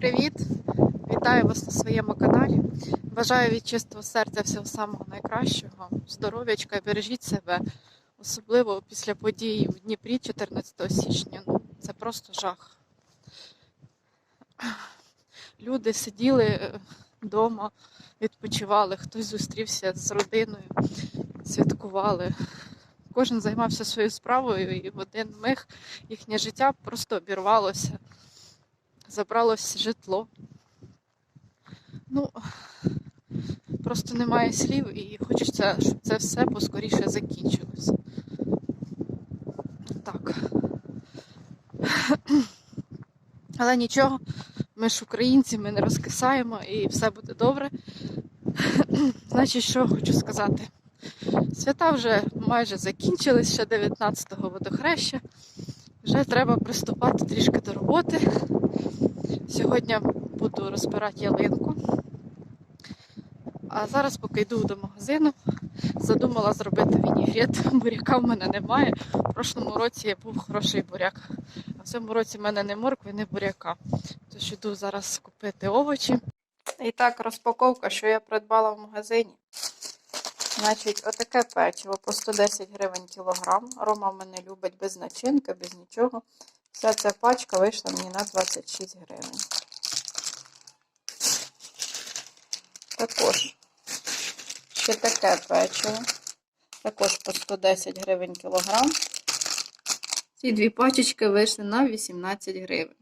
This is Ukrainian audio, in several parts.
привіт! Вітаю вас на своєму каналі. Бажаю від чистого серця всього самого найкращого. Здоров'ячка бережіть себе, особливо після подій у Дніпрі 14 січня. Ну, це просто жах. Люди сиділи вдома, відпочивали, хтось зустрівся з родиною, святкували. Кожен займався своєю справою, і в один миг їхнє життя просто обірвалося забралось житло. Ну, просто немає слів і хочеться, щоб це все поскоріше закінчилося. Так. Але нічого, ми ж українці, ми не розкисаємо і все буде добре. Значить, що хочу сказати? Свята вже майже закінчились, ще 19-го водохреща. Вже треба приступати трішки до роботи. Сьогодні буду розбирати ялинку. А зараз, поки йду до магазину, задумала зробити вінігрет. Буряка в мене немає. В прошлому році був хороший буряк. А в цьому році в мене не моркви, не буряка. Тож йду зараз купити овочі. І так, розпаковка, що я придбала в магазині. Значить, отаке печиво по 110 гривень кілограм. Рома мене любить без начинки, без нічого. Вся ця пачка вийшла мені на 26 гривень. Також ще таке печиво. Також по 110 гривень кілограм. Ці дві пачечки вийшли на 18 гривень.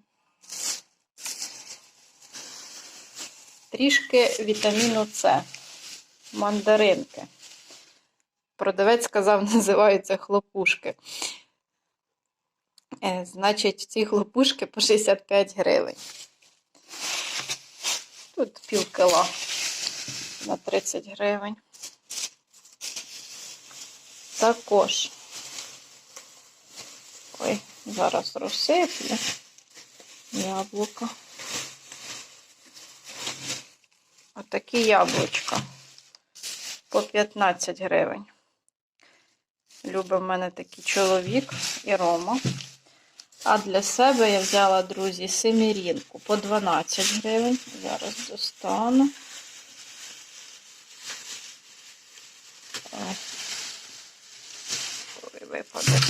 Трішки вітаміну С. Мандаринки. Продавець сказав, називаються хлопушки. Е, Значить, ці хлопушки по 65 гривень. Тут пів кила на 30 гривень. Також. Ой, зараз розсиплю яблука. Отакі яблучка по 15 гривень. Любить в мене такий чоловік і Рома. А для себе я взяла, друзі, семірінку по 12 гривень. Зараз достану. Ой, випаде.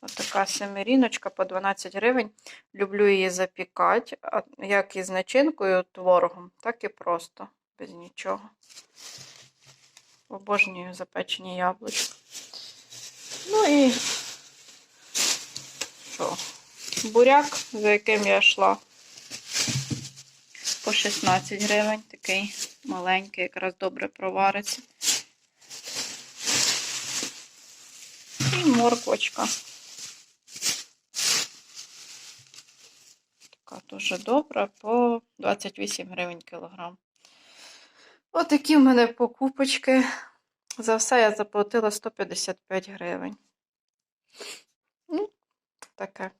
Отака семиріночка по 12 гривень. Люблю її запікати, як із начинкою творогом, так і просто, без нічого. Обожнюю запечені яблучка. Ну і що? Буряк, за яким я йшла по 16 гривень, такий маленький, якраз добре провариться. І морквочка. Така дуже добра, по 28 гривень кілограм. Отакі в мене покупочки. За все я заплатила 155 гривень. Ну, таке.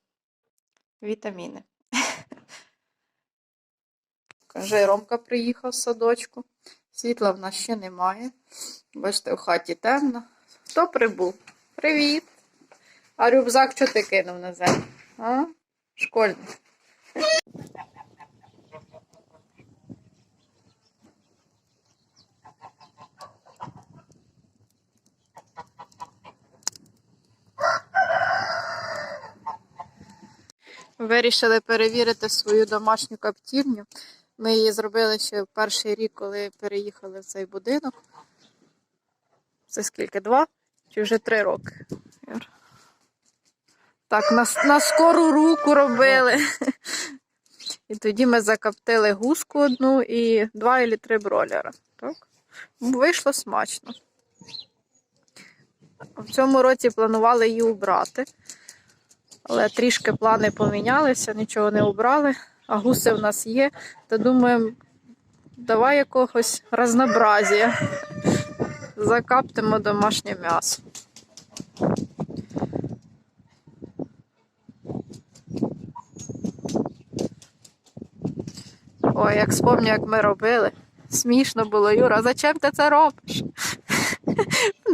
Вітаміни. Каже, Ромка приїхав з садочку. Світла в нас ще немає. Бачите, в хаті темно. Хто прибув? Привіт! А рюкзак що ти кинув на землю? А? Школьний. Вирішили перевірити свою домашню каптівню. Ми її зробили ще в перший рік, коли переїхали в цей будинок. Це скільки? Два? Чи вже три роки? Так, на, на скору руку робили. І тоді ми закоптили гуску одну і два і три бролера. Так? Вийшло смачно. В цьому році планували її убрати. Але трішки плани помінялися, нічого не убрали, а гуси в нас є, то думаємо, давай якогось разнообразія. Закаптимо домашнє м'ясо. Ой, як спомню, як ми робили. Смішно було, Юра, зачем ти це робиш?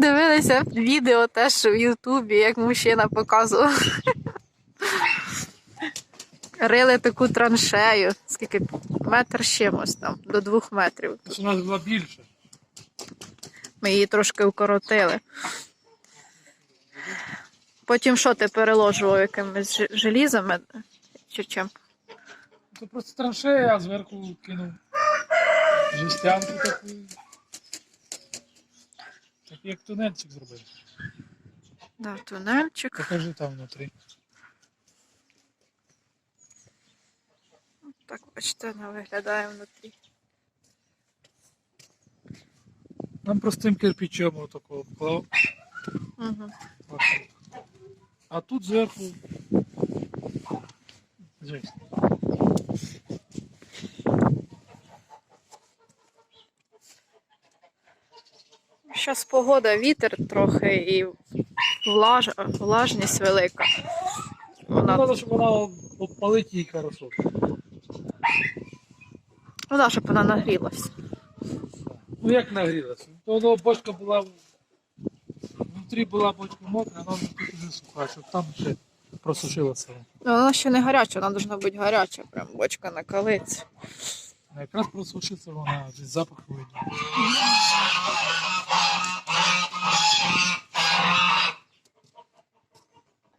Дивилися відео теж в Ютубі, як мужчина показував. Рили таку траншею. Скільки? Метр чимось там, до двох метрів. Це у нас була більше. Ми її трошки укоротили. Потім що ти переложував якимись желізами чи чим? Це просто траншея, а зверху кинув жестянку таку. Так як тунельчик зробив. Да, тунельчик. Покажи там внутрі. Так, бачите, вона виглядає внутрі. Нам простим кирпичом отако вклав. Угу. А тут зверху. Жесть. Зараз погода, вітер трохи і влаж... влажність велика. Вона, Треба, щоб вона полить їй хорошо. Вона щоб вона нагрілась. Ну як нагрілася? То воно бочка була. Внутрі була бочка мокра, вона тут вже суха, щоб там ще просушилася. Ну, Вона ще не гаряча, вона повинна бути гаряча, прям бочка на калиці. А якраз просушиться вона, десь запах видно.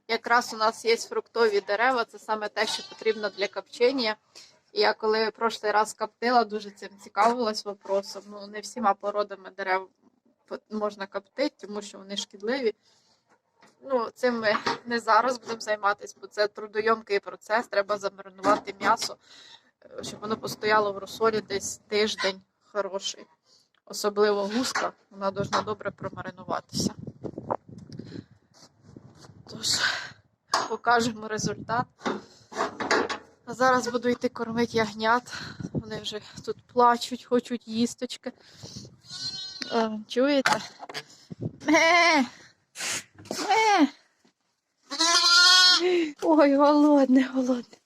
Якраз у нас є фруктові дерева, це саме те, що потрібно для копчення. Я коли прошлий раз коптила, дуже цим цікавилась вопросом. Ну, не всіма породами дерев можна коптити, тому що вони шкідливі. Ну, цим ми не зараз будемо займатися, бо це трудойомкий процес. Треба замаринувати м'ясо, е, щоб воно постояло в розсолі десь тиждень хороший. Особливо гуска, вона повинна добре промаринуватися. Тож, покажемо результат. Зараз буду йти кормити ягнят. Вони вже тут плачуть, хочуть їсточки. Чуєте? Ой, голодне, голодне.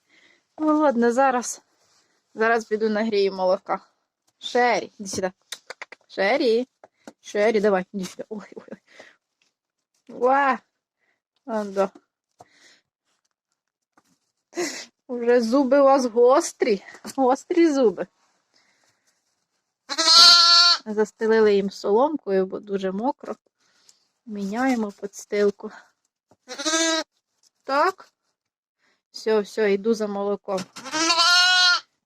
Голодне, зараз. Зараз піду нагрію молока. Шері, іди сюди. Шері. Шері, давай, іди сюди. Ой, ой, ой. Уа! А, да. Уже зуби у вас гострі. Гострі зуби. Застелили їм соломкою, бо дуже мокро. Міняємо підстилку. Так. Все, все, йду за молоком.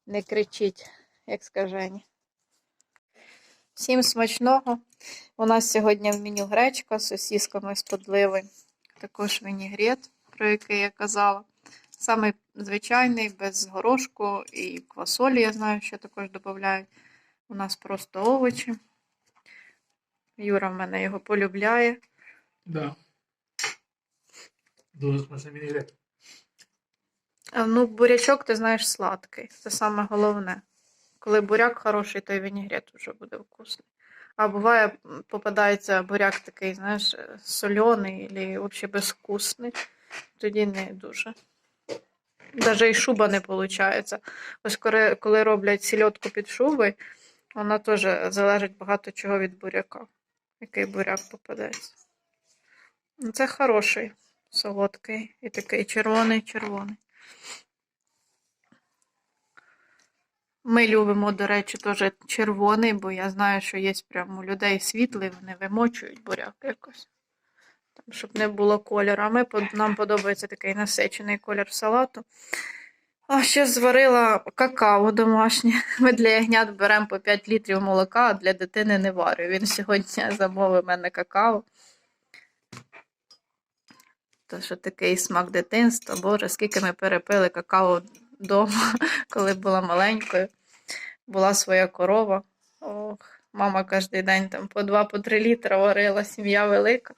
Не кричіть, як скажені. Всім смачного. У нас сьогодні в меню гречка з сосісками з подливи. Також вінігрет, про який я казала. Саме звичайний, без горошку і квасолі, я знаю, що також додають. У нас просто овочі. Юра в мене його полюбляє. Да. Дуже смачний вінігрет. Ну, бурячок, ти знаєш, сладкий. Це саме головне. Коли буряк хороший, то і вінігрет вже буде вкусний. А буває, попадається буряк такий, знаєш, е, соляний або взагалі безвкусний. Тоді не дуже. Даже і шуба не виходить. Ось коли, коли роблять сільотку під шубою, вона теж залежить багато чого від буряка. Який буряк попадається. Ну, Це хороший, солодкий і такий червоний-червоний. Ми любимо, до речі, теж червоний, бо я знаю, що є прямо у людей світлий, вони вимочують буряк якось. Щоб не було кольору. А ми, нам подобається такий насичений колір салату. А ще зварила какао домашнє. Ми для ягнят беремо по 5 літрів молока, а для дитини не варю. Він сьогодні замовив мене какао. То що такий смак дитинства. Боже, скільки ми перепили какао вдома, коли була маленькою. Була своя корова. Ох, мама кожен день там по 2-3 літра варила, сім'я велика.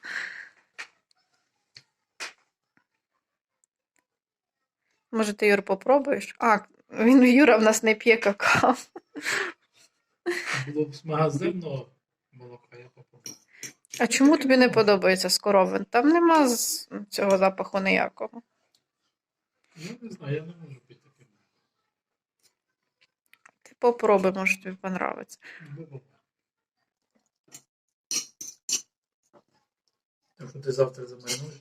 Може, ти, Юр, попробуєш? А, він Юра в нас не п'є какао. Було б з магазинного молока, я попробую. А чому тобі не подобається з коровин? Там нема з- цього запаху ніякого. Я не знаю, я не можу пити таке. Ти попробуй, може тобі понравиться. Було. Так що ти завтра замаринуєш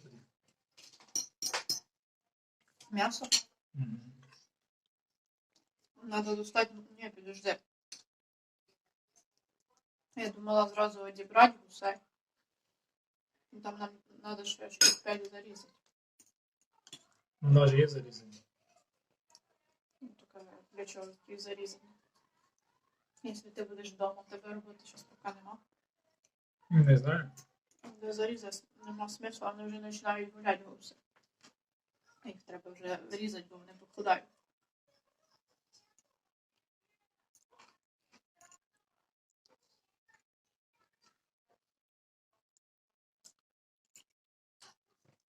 тоді? М'ясо? Мгм. Надо достати. Ні, підожди. Я думала зразу одібрати гусей. Ну, Там нам треба ще штук 5 зарізати. У нас же є зарізані. Ну, така для чого їх зарізати. Якщо ти будеш вдома, тебе роботи щось поки нема. Не знаю. Де зарізати нема смисла, вони вже починають гуляти гуси. Їх треба вже вирізати, бо вони покладають.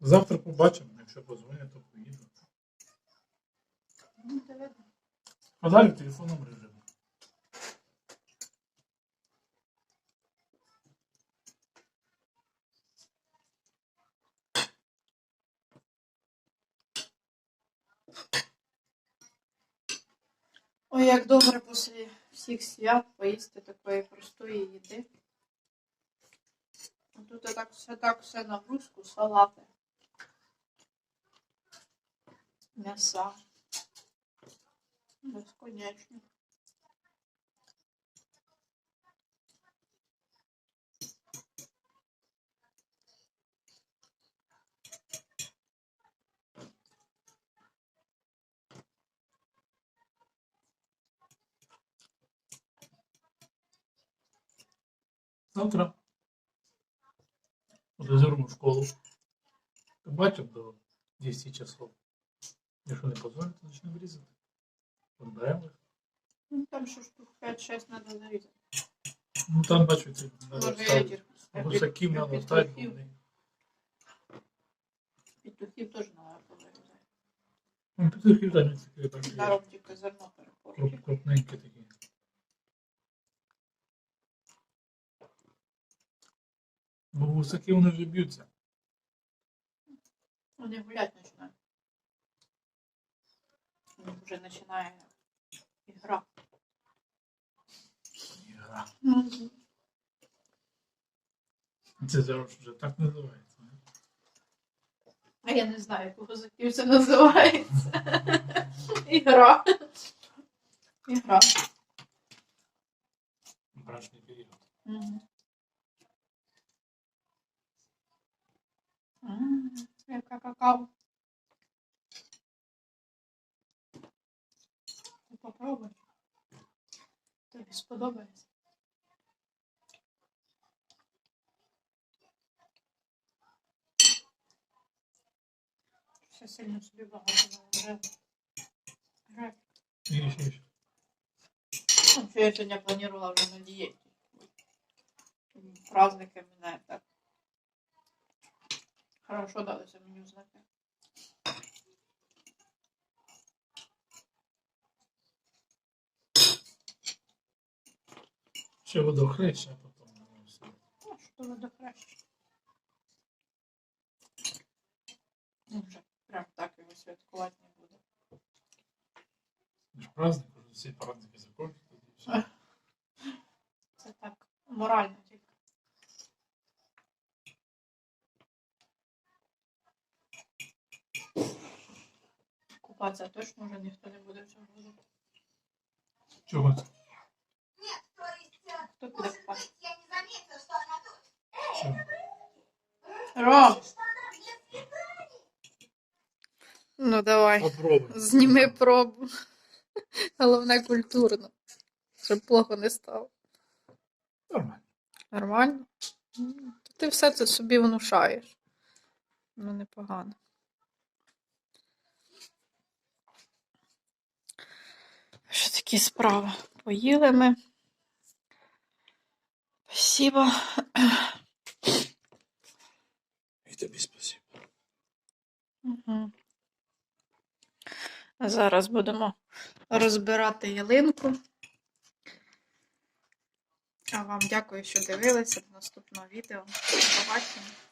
Завтра побачимо, якщо позвонять, то поїду. Подалі ти видно. А далі в телефонному режимі. Ой, як добре після всіх свят поїсти такої простої їди. Тут так все так все нагрузку, салати. М'яса. Безконечно. Завтра организуємо в школу. Побачимо до 10 часов. Якщо не позвонить, то почнемо різати. Відберемо їх. Ну, там ще штук 5-6 треба зарізати. Ну там бачу, це треба вставити. дір. Гусаків треба вставити. Петухів теж треба повирізати. Ну, петухів там не. Даром тільки зерно. Круп- Крупненькі такі. Бо гусаки вони вже б'ються. Вони гулять починають. У них вже починає ігра. Ігра. Це зараз вже так називається. не? А я не знаю, як у козаків це називається. Ігра. Ігра. Брачний період. Мгм. М, Яка какао. Попробуй. Тобі сподобається. Все сильно собі багато вже. Ще, ще. Ну, я сьогодні планувала вже на дієті. Праздники мене так. Хорошо далося меню знати. Ще водохреч, а потім. Ну, що воно краще. Ну, вже прям так його святкувати не буде. Це ж праздник, уже всі праздники все. Це так морально Купатися точно вже ніхто не буде цьому году. Чого це? Хто піде купатися? Я не заметила, что она тут. Що? Ром! Ну давай. Попробуй. Зніми пробу. Головне культурно. Щоб плохо не стало. Нормально. Нормально? М, то Ти все це собі внушаєш. Ну, непогано. Що такі справи? Поїли ми. Спасибо. І тобі спасибо. Угу. Зараз будемо розбирати ялинку. А вам дякую, що дивилися до наступного відео. Побачення.